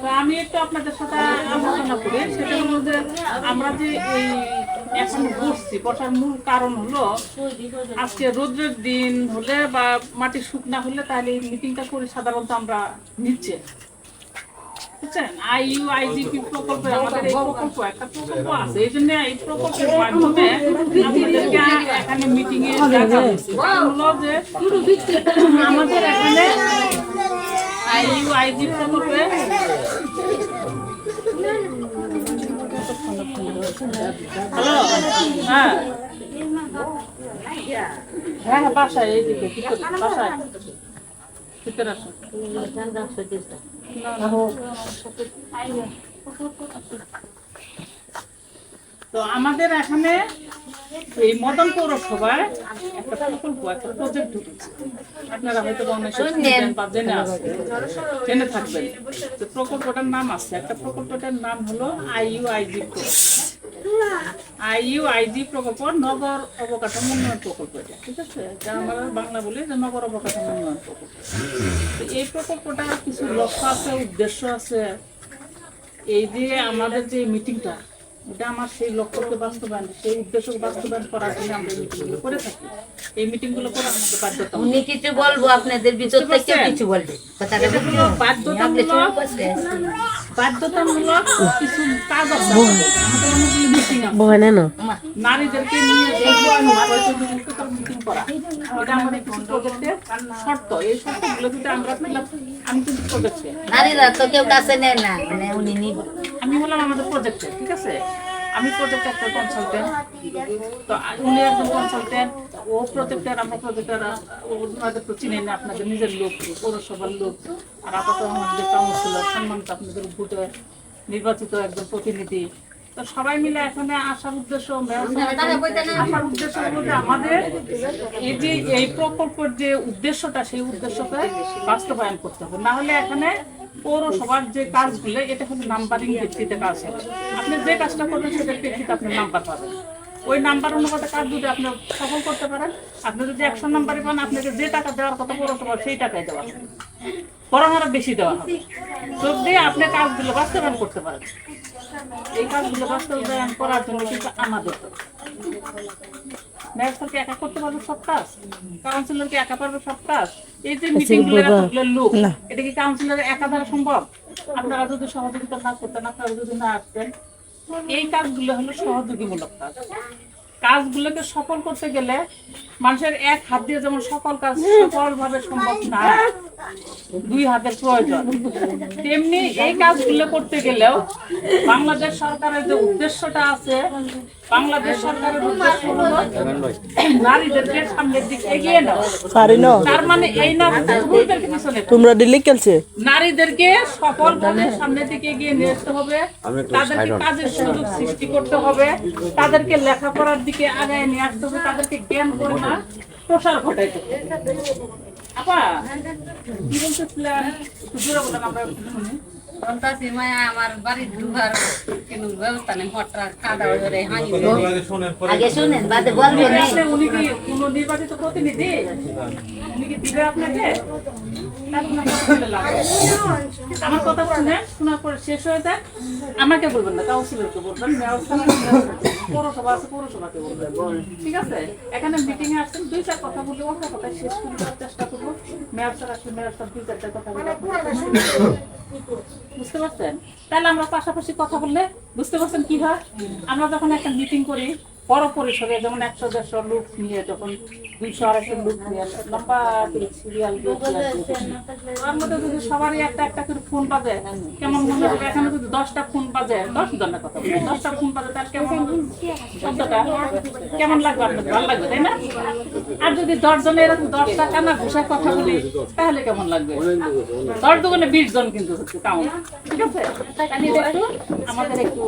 তো আমি একটু আপনাদের সাথে আলোচনা করি। সেটা হলো যে আমরা যে এই এখন বসছি বসার মূল কারণ হলো আজকে রোদ্রের দিন হলে বা মাটি শুকনা হলে তাহলে এই মিটিংটা করে সাধারণত আমরা নিচ্ছে। বুঝছেন? আইইউ আইজিপি প্রকল্পে আমাদের এই প্রকল্প একটা প্রকল্প আছে। এই জন্য এই প্রকল্পের মাধ্যমে আপনাদেরকে এখানে মিটিং এ ডাকা হয়েছে। হলো যে আমাদের এখানে আইইউ আইজি প্রকল্পে হ্যালো? হ্যাঁ। হ্যাঁ হ্যাঁ বাসায় এইদিকে বাসায়। ভিতরে আসুন। তো আমাদের এখানে এই মদন পৌরসভায় একটা প্রকল্প একটা প্রজেক্ট ঢুকেছে। আপনারা হয়তো অনেক বা জেনে আসবেন জেনে থাকবেন। প্রকল্পটার নাম আছে একটা প্রকল্পটার নাম হলো আইইউ আইজি আইইউ আইজি প্রকল্প নগর অবকাঠামো উন্নয়ন প্রকল্প এটা ঠিক আছে? যা আমরা বাংলা বলি যে নগর অবকাঠামো উন্নয়ন প্রকল্প। তো এই প্রকল্পটার কিছু লক্ষ্য আছে উদ্দেশ্য আছে। এই যে আমাদের যে মিটিংটা এটা আমার সেই লক্ষ্যকে বাস্তবায়ন সেই উদ্দেশ্যকে বাস্তবায়ন করার জন্য আমরা মিটিংগুলো করে থাকি। এই মিটিংগুলো করে আমাদের বাধ্যতা উনি কিছু বলব আপনাদের ভিতর থেকে কিছু বলবে। কথাটা বাধ্যতামূলক বাধ্যতামূলক কিছু কাজ আছে। আমাদের। আমাদের অনেকগুলো মিটিং আছে বহানে না? নারীদেরকে নিয়ে করা। এটা আমাদের কিছু প্রজেক্টের শর্ত। এই শর্তগুলো যদি আমরা আমি কিন্তু প্রজেক্টে নারীরা তো কেউ কাছে নেয় না মানে উনি নিবে। আমি হলাম আমাদের প্রজেক্টে ঠিক আছে? আমি প্রজেক্ট একটা কনসালটেন্ট তো উনি একজন কনসালটেন্ট ও প্রজেক্টের আমরা প্রজেক্টের ওনাদের তো চিনেন না আপনাদের, নিজের লোক, পৌরসভার লোক। আর আপাতত আমাদের কাউন্সিলর, সম্মানিত আপনাদের ভোটে নির্বাচিত একজন প্রতিনিধি। তো সবাই মিলে এখানে আসার উদ্দেশ্য আসার উদ্দেশ্য হলো যে আমাদের এই যে এই প্রকল্পের যে উদ্দেশ্যটা সেই উদ্দেশ্যকে বাস্তবায়ন করতে হবে। না হলে এখানে পৌরসভার যে কাজগুলো এটা হলো নাম্বারিং ভিত্তিতে কাজ হবে। আপনি যে কাজটা করবেন সেটার প্রেক্ষিতে আপনি নাম্বার পাবেন। ওই নাম্বার অনুপাতে কাজ যদি আপনি সফল করতে পারেন আপনি যদি একশো নাম্বারে পান আপনাকে যে টাকা দেওয়ার কথা পৌরসভা সেই টাকাই দেওয়া হবে বেশি দেওয়া হবে। যদি আপনি কাজগুলো বাস্তবায়ন করতে পারেন এই কাজগুলো বাস্তবায়ন করার জন্য কিন্তু আমাদের তো মেয়র একা করতে পারবে সব কাজ? কাউন্সিলর একা পারবে সব কাজ? এই যে মিটিংগুলো লোক এটা কি কাউন্সিলর একা দ্বারা সম্ভব? আপনারা যদি সহযোগিতা না করতেন আপনারা যদি না আসতেন এই কাজগুলো হলো সহযোগীমূলক কাজ। কাজগুলোকে সফল করতে গেলে মানুষের এক হাত দিয়ে যেমন সকল কাজ সফলভাবে সম্ভব না দুই হাতের প্রয়োজন। তেমনি এই কাজগুলো করতে গেলেও বাংলাদেশ সরকারের যে উদ্দেশ্যটা আছে বাংলাদেশ সরকারের উদ্দেশ্য হলো নারীদেরকে সামনের দিকে এগিয়ে নেওয়া। তার মানে এই না পুরুষদেরকে পিছনে তোমরা দিল্লি খেলছে? নারীদেরকে সফলভাবে সামনের দিকে এগিয়ে নিয়ে আসতে হবে। তাদেরকে কাজের সুযোগ সৃষ্টি করতে হবে। তাদেরকে লেখাপড়ার দিকে আগায় নিয়ে আসতে হবে। তাদেরকে জ্ঞান করে না প্রসার ঘটাইতে হবে। আপা কি বলতেছিলেন একটু জোরে বলেন আমরা শুনি। বলতাছি মায়া আমার বাড়ির ঢুকার কোনো ব্যবস্থা নেই হঠাৎ কাদা ধরে হানি আগে শুনেন বাদে বলবে উনি কি কোনো নির্বাচিত প্রতিনিধি? উনি কি দিবে আপনাকে? আমার কথা শুনে শোনার পরে শেষ হয়ে যায়। আমাকে বলবেন না কাউন্সিলরকে বলবেন পৌরসভা আছে পৌরসভাকে ঠিক আছে? এখানে মিটিং এ আসছেন, দুই চার কথা বলব কথা শেষ করে দেওয়ার চেষ্টা করব। মেয়র স্যার আসলে মেয়র স্যার দুই চারটা কথা বুঝতে পারছেন? তাহলে আমরা পাশাপাশি কথা বললে বুঝতে পারছেন কি হয়? আমরা যখন একটা মিটিং করি বড় পরিসরে যেমন একশো দেড়শো লোক নিয়ে যখন দুইশো আড়াইশো লোক নিয়ে লম্বা সিরিয়াল মধ্যে যদি সবারই একটা একটা করে ফোন বাজে কেমন মনে হবে? এখানে যদি দশটা ফোন বাজে দশ জনের কথা বলি দশটা ফোন বাজে তার কেমন শব্দটা কেমন লাগবে আপনার ভালো লাগবে তাই না? আর যদি দশ জনের এরকম দশটা কানা ঘুষায় কথা বলি তাহলে কেমন লাগবে? দশ দোকানে বিশ জন কিন্তু কাউন্ট ঠিক আছে? আমাদের একটু